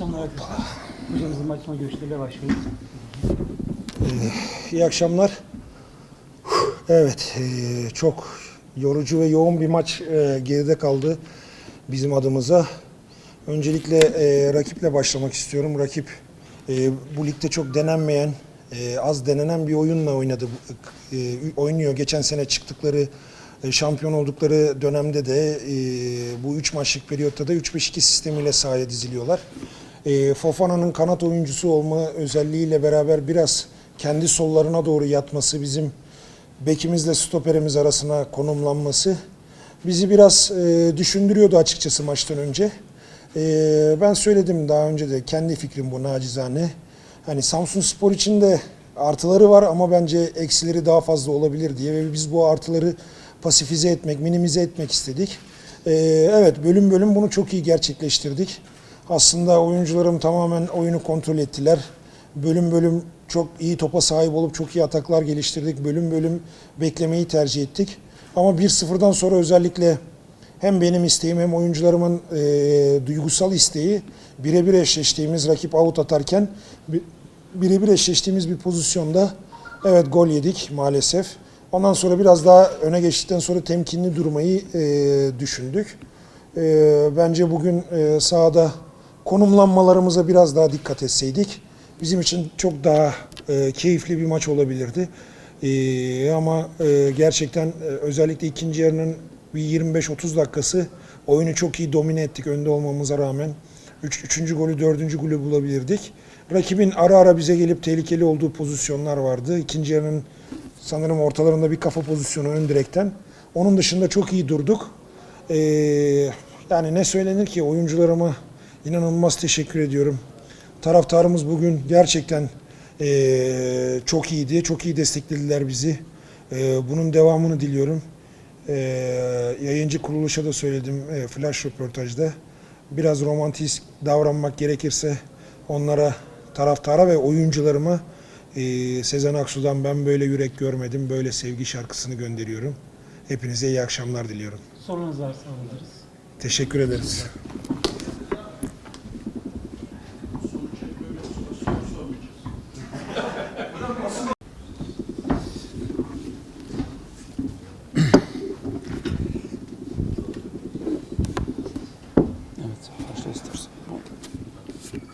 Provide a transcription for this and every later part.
akşamlar arkadaşlar. Hocamızın maç sonu görüşleriyle başlıyoruz. İyi akşamlar. Evet, eee, çok yorucu ve yoğun bir maç eee, geride kaldı bizim adımıza. Öncelikle eee, rakiple başlamak istiyorum. Rakip eee, bu ligde çok denenmeyen, eee, az denenen bir oyunla oynadı. Eee, oynuyor. Geçen sene çıktıkları, eee, şampiyon oldukları dönemde de eee, bu 3 maçlık periyotta da 3-5-2 sistemiyle sahaya diziliyorlar. E, Fofana'nın kanat oyuncusu olma özelliğiyle beraber biraz kendi sollarına doğru yatması, bizim bekimizle stoperimiz arasına konumlanması bizi biraz e, düşündürüyordu açıkçası maçtan önce. E, ben söyledim daha önce de kendi fikrim bu nacizane. Hani Samsun Spor için de artıları var ama bence eksileri daha fazla olabilir diye ve biz bu artıları pasifize etmek, minimize etmek istedik. E, evet bölüm bölüm bunu çok iyi gerçekleştirdik. Aslında oyuncularım tamamen oyunu kontrol ettiler. Bölüm bölüm çok iyi topa sahip olup çok iyi ataklar geliştirdik. Bölüm bölüm beklemeyi tercih ettik. Ama 1-0'dan sonra özellikle hem benim isteğim hem oyuncularımın e, duygusal isteği birebir eşleştiğimiz rakip out atarken bi- birebir eşleştiğimiz bir pozisyonda evet gol yedik maalesef. Ondan sonra biraz daha öne geçtikten sonra temkinli durmayı e, düşündük. E, bence bugün e, sahada konumlanmalarımıza biraz daha dikkat etseydik bizim için çok daha e, keyifli bir maç olabilirdi. E, ama e, gerçekten e, özellikle ikinci yarının bir 25-30 dakikası oyunu çok iyi domine ettik önde olmamıza rağmen. Üç, üçüncü golü, dördüncü golü bulabilirdik. Rakibin ara ara bize gelip tehlikeli olduğu pozisyonlar vardı. İkinci yarının sanırım ortalarında bir kafa pozisyonu ön direkten. Onun dışında çok iyi durduk. Ee, yani ne söylenir ki oyuncularıma inanılmaz teşekkür ediyorum. Taraftarımız bugün gerçekten ee, çok iyiydi. Çok iyi desteklediler bizi. Ee, bunun devamını diliyorum. Ee, yayıncı kuruluşa da söyledim e, flash röportajda. Biraz romantik davranmak gerekirse onlara, taraftara ve oyuncularıma e, Sezen Aksu'dan ben böyle yürek görmedim, böyle sevgi şarkısını gönderiyorum. Hepinize iyi akşamlar diliyorum. Sorunuz varsa alırız. Teşekkür ederiz.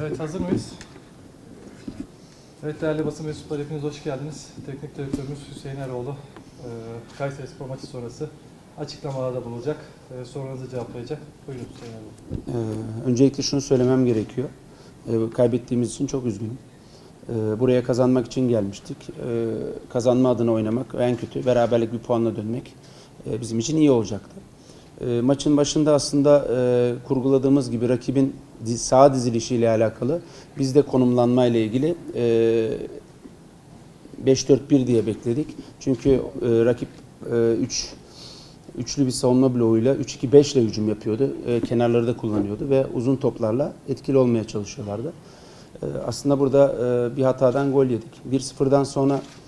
Evet hazır mıyız? Evet değerli basın mensupları hepiniz hoş geldiniz. Teknik direktörümüz Hüseyin Eroğlu e, Kayseri Spor maçı sonrası açıklamalarda bulunacak. E, sorularınızı cevaplayacak. Buyurun Hüseyin Eroğlu. Ee, öncelikle şunu söylemem gerekiyor. Ee, kaybettiğimiz için çok üzgünüm. Ee, buraya kazanmak için gelmiştik. Ee, kazanma adına oynamak en kötü beraberlik bir puanla dönmek e, bizim için iyi olacaktı. Ee, maçın başında aslında e, kurguladığımız gibi rakibin sağ dizilişiyle alakalı biz de konumlanma ile ilgili e, 5-4-1 diye bekledik. Çünkü e, rakip 3 üçlü bir savunma bloğuyla 3-2-5 ile hücum yapıyordu. E, kenarları da kullanıyordu ve uzun toplarla etkili olmaya çalışıyorlardı. E, aslında burada e, bir hatadan gol yedik. 1-0'dan sonra e,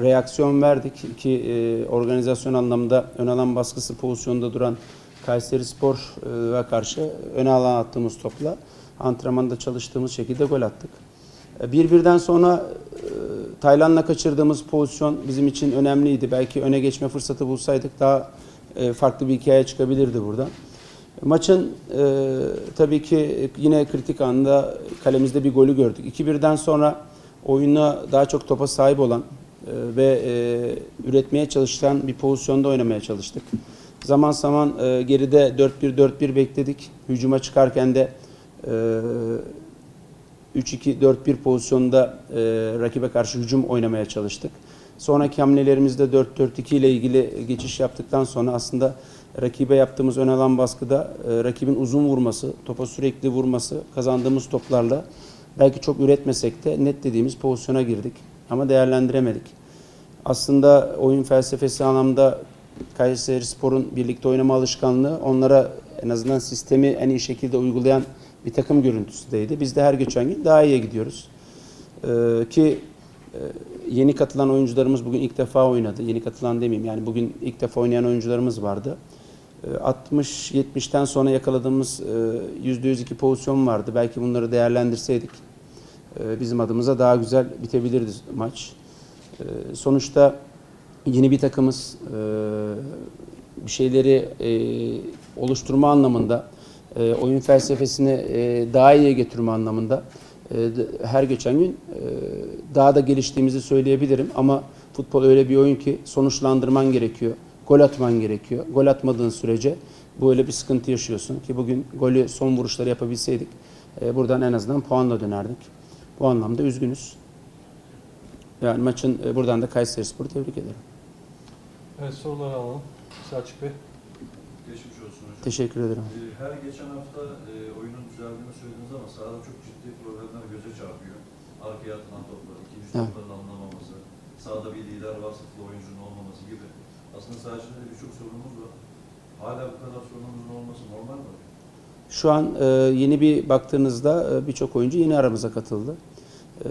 reaksiyon verdik ki e, organizasyon anlamında ön alan baskısı pozisyonda duran Kayseri Spor ve karşı ön alan attığımız topla antrenmanda çalıştığımız şekilde gol attık. E, Bir birden sonra e, Tayland'la kaçırdığımız pozisyon bizim için önemliydi. Belki öne geçme fırsatı bulsaydık daha farklı bir hikaye çıkabilirdi burada. Maçın tabii ki yine kritik anda kalemizde bir golü gördük. 2-1'den sonra oyuna daha çok topa sahip olan ve e, üretmeye çalışan bir pozisyonda oynamaya çalıştık. Zaman zaman e, geride 4-1-4-1 bekledik. Hücuma çıkarken de e, 3-2-4-1 pozisyonda e, rakibe karşı hücum oynamaya çalıştık. Sonraki hamlelerimizde 4-4-2 ile ilgili geçiş yaptıktan sonra aslında rakibe yaptığımız ön alan baskıda e, rakibin uzun vurması, topa sürekli vurması, kazandığımız toplarla belki çok üretmesek de net dediğimiz pozisyona girdik. Ama değerlendiremedik. Aslında oyun felsefesi anlamda Kayseri Spor'un birlikte oynama alışkanlığı onlara en azından sistemi en iyi şekilde uygulayan bir takım görüntüsündeydi. Biz de her geçen gün daha iyiye gidiyoruz. Ee, ki e, yeni katılan oyuncularımız bugün ilk defa oynadı. Yeni katılan demeyeyim yani bugün ilk defa oynayan oyuncularımız vardı. E, 60-70'ten sonra yakaladığımız e, %102 pozisyon vardı. Belki bunları değerlendirseydik e, bizim adımıza daha güzel bitebilirdi maç. E, Sonuçta yeni bir takımız e, bir şeyleri e, oluşturma anlamında, e, oyun felsefesini e, daha iyiye getirme anlamında her geçen gün daha da geliştiğimizi söyleyebilirim. Ama futbol öyle bir oyun ki sonuçlandırman gerekiyor, gol atman gerekiyor. Gol atmadığın sürece böyle bir sıkıntı yaşıyorsun ki bugün golü son vuruşları yapabilseydik buradan en azından puanla dönerdik. Bu anlamda üzgünüz. Yani maçın e, buradan da Kayserispor'u tebrik ederim. Evet soruları alalım. Selçuk Bey. Geçmiş olsun hocam. Teşekkür ederim. Ee, Her geçen hafta e, oyunun düzeldiğini söylediniz ama sahada çok ciddi problemler göze çarpıyor. Arkaya atılan toplar, ikinci Evet. topların alınamaması, sahada bir lider vasıflı oyuncunun olmaması gibi. Aslında saha içinde de birçok sorunumuz var. Hala bu kadar sorunumuzun olması normal mi? Şu an e, yeni bir baktığınızda e, birçok oyuncu yeni aramıza katıldı. E,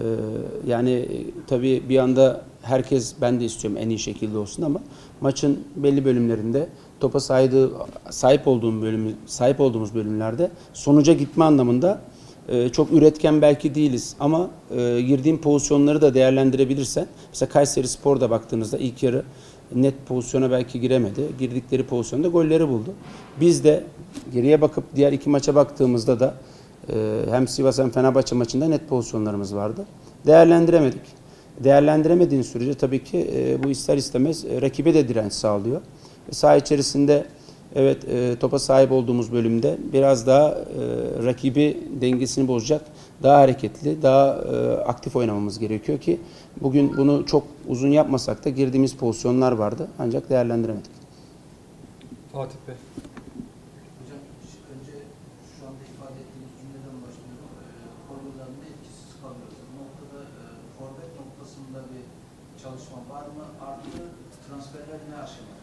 yani e, tabii bir anda herkes ben de istiyorum en iyi şekilde olsun ama maçın belli bölümlerinde topa saydığı, sahip olduğum bölüm sahip olduğumuz bölümlerde sonuca gitme anlamında e, çok üretken belki değiliz ama e, girdiğim pozisyonları da değerlendirebilirsen mesela Kayseri Spor'da baktığınızda ilk yarı net pozisyona belki giremedi. Girdikleri pozisyonda golleri buldu. Biz de geriye bakıp diğer iki maça baktığımızda da e, hem Sivas hem Fenerbahçe maçında net pozisyonlarımız vardı. Değerlendiremedik. Değerlendiremediğin sürece tabii ki e, bu ister istemez e, rakibe de direnç sağlıyor. E, saha içerisinde evet e, topa sahip olduğumuz bölümde biraz daha e, rakibi dengesini bozacak, daha hareketli, daha e, aktif oynamamız gerekiyor ki bugün bunu çok uzun yapmasak da girdiğimiz pozisyonlar vardı ancak değerlendiremedik. Fatih Bey. Hocam önce şu anda ifade ettiğiniz cümleden başlıyorum. E, etkisiz kalıyoruz. Bu noktada e, forvet noktasında bir çalışma var mı? Artı transferler ne aşamada?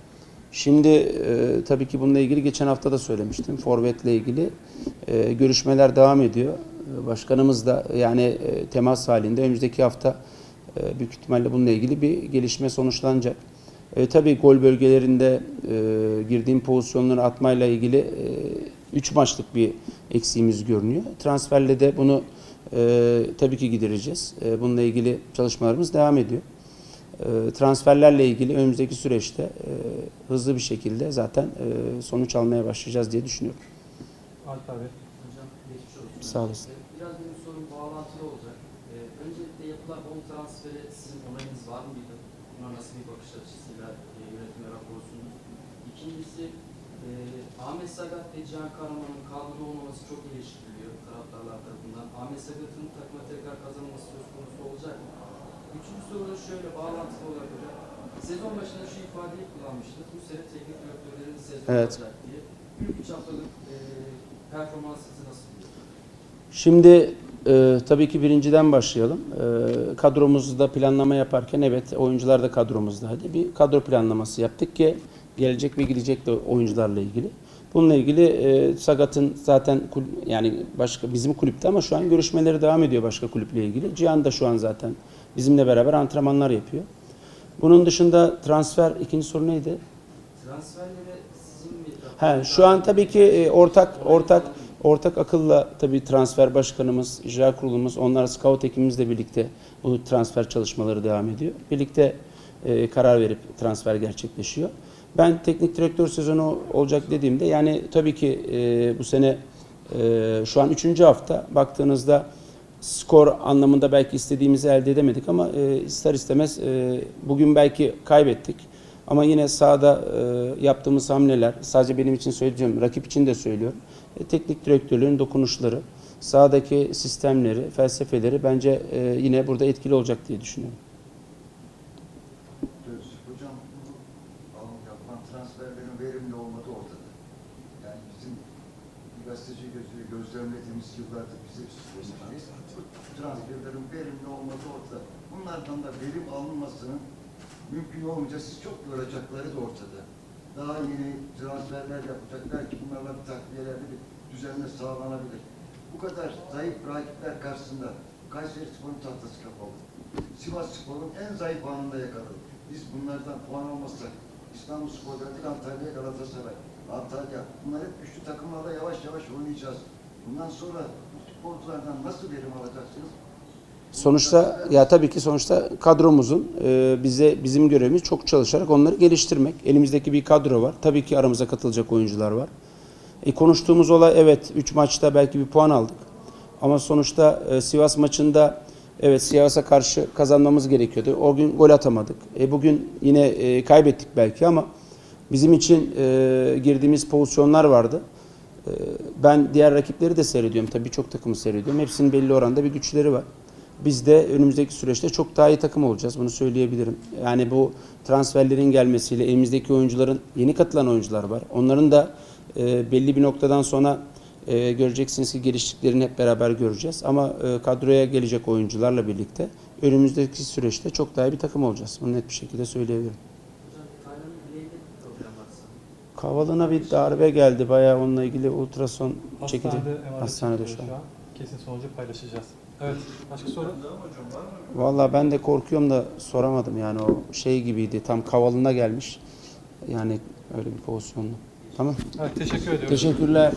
Şimdi e, tabii ki bununla ilgili geçen hafta da söylemiştim. Forvet'le ilgili e, görüşmeler devam ediyor. E, Başkanımız da yani e, temas halinde önümüzdeki hafta e, büyük ihtimalle bununla ilgili bir gelişme sonuçlanacak. E, tabii gol bölgelerinde e, girdiğim pozisyonları atmayla ilgili 3 maçlık bir eksiğimiz görünüyor. Transferle de bunu e, tabii ki gidereceğiz. E, bununla ilgili çalışmalarımız devam ediyor. E, transferlerle ilgili önümüzdeki süreçte e, hızlı bir şekilde zaten e, sonuç almaya başlayacağız diye düşünüyorum. Bey. Sağ olasın. Ee, Biraz benim sorum bağlantılı olacak. Ee, öncelikle yapılan 10 transferi sizin onayınız var mıydı? Buna nasıl bir bakış açısıyla e, yönetime raporsunuz? İkincisi, e, Ahmet Sagat ve Cihan Kahraman'ın kadroda olmaması çok eleştiriliyor taraftarlar tarafından. Ahmet Sagat'ın takıma tekrar kazanması söz konusu olacak mı? Üçüncü soru da şöyle bağlantılı olarak hocam. Sezon başında şu ifadeyi kullanmıştınız. Bu sene teknik direktörlerin sezonu Evet. olacak diye. İlk üç haftalık e, performansınızı nasıl buluyorsunuz? Şimdi e, tabii ki birinciden başlayalım. E, kadromuzda planlama yaparken evet oyuncular da kadromuzda. Hadi bir kadro planlaması yaptık ki gelecek ve gidecek de oyuncularla ilgili. Bununla ilgili e, Sagat'ın zaten kul- yani başka bizim kulüpte ama şu an görüşmeleri devam ediyor başka kulüple ilgili. Cihan da şu an zaten bizimle beraber antrenmanlar yapıyor. Bunun dışında transfer ikinci soru neydi? Transferlere sizin mi? Ha, şu an tabii ki e, ortak ortak ortak akılla tabii transfer başkanımız, icra kurulumuz, onlar scout ekibimizle birlikte bu transfer çalışmaları devam ediyor. Birlikte e, karar verip transfer gerçekleşiyor. Ben teknik direktör sezonu olacak dediğimde yani tabii ki e, bu sene e, şu an üçüncü hafta baktığınızda skor anlamında belki istediğimizi elde edemedik ama e, ister istemez e, bugün belki kaybettik. Ama yine sahada e, yaptığımız hamleler, sadece benim için söyleyeceğim, rakip için de söylüyorum. E, teknik direktörlüğün dokunuşları, sahadaki sistemleri, felsefeleri bence e, yine burada etkili olacak diye düşünüyorum. Hocam bu alım yapılan transferlerin verimli olmadığı ortada. Yani bizim gazeteci gözüyle gözlemlediğimiz yıllardır bize. Bu transferlerin verimli olmadığı ortada. Bunlardan da verim alınmasının mümkün olmayacak. Siz çok yoracakları da ortada. Daha yeni transferler yapacaklar ki bunlarla bir takviyelerde bir düzenle sağlanabilir. Bu kadar zayıf rakipler karşısında Kayseri Spor'un tahtası kapalı. Sivas Spor'un en zayıf anında yakaladı. Biz bunlardan puan almazsak İstanbul Spor'da değil Antalya Galatasaray. Antalya. Bunlar hep güçlü takımlarla yavaş yavaş oynayacağız. Bundan sonra bu futbolculardan nasıl verim alacaksınız? Sonuçta ya tabii ki sonuçta kadromuzun e, bize bizim görevimiz çok çalışarak onları geliştirmek. Elimizdeki bir kadro var. Tabii ki aramıza katılacak oyuncular var. E, konuştuğumuz olay evet 3 maçta belki bir puan aldık. Ama sonuçta e, Sivas maçında evet Sivas'a karşı kazanmamız gerekiyordu. O gün gol atamadık. E, bugün yine e, kaybettik belki ama bizim için e, girdiğimiz pozisyonlar vardı. E, ben diğer rakipleri de seyrediyorum. Tabii birçok takımı seyrediyorum. Hepsinin belli oranda bir güçleri var. Biz de önümüzdeki süreçte çok daha iyi takım olacağız. Bunu söyleyebilirim. Yani bu transferlerin gelmesiyle elimizdeki oyuncuların yeni katılan oyuncular var. Onların da e, belli bir noktadan sonra e, göreceksiniz ki geliştiklerini hep beraber göreceğiz. Ama e, kadroya gelecek oyuncularla birlikte önümüzdeki süreçte çok daha iyi bir takım olacağız. Bunu net bir şekilde söyleyebilirim. Kavalına bir darbe geldi. Bayağı onunla ilgili ultrason çekildi. Hastanede, Hastanede şu an. Kesin sonucu paylaşacağız. Evet. Başka soru? Vallahi ben de korkuyorum da soramadım yani o şey gibiydi. Tam kavalına gelmiş. Yani öyle bir pozisyonlu. Tamam. Evet, teşekkür ediyoruz. Teşekkürler.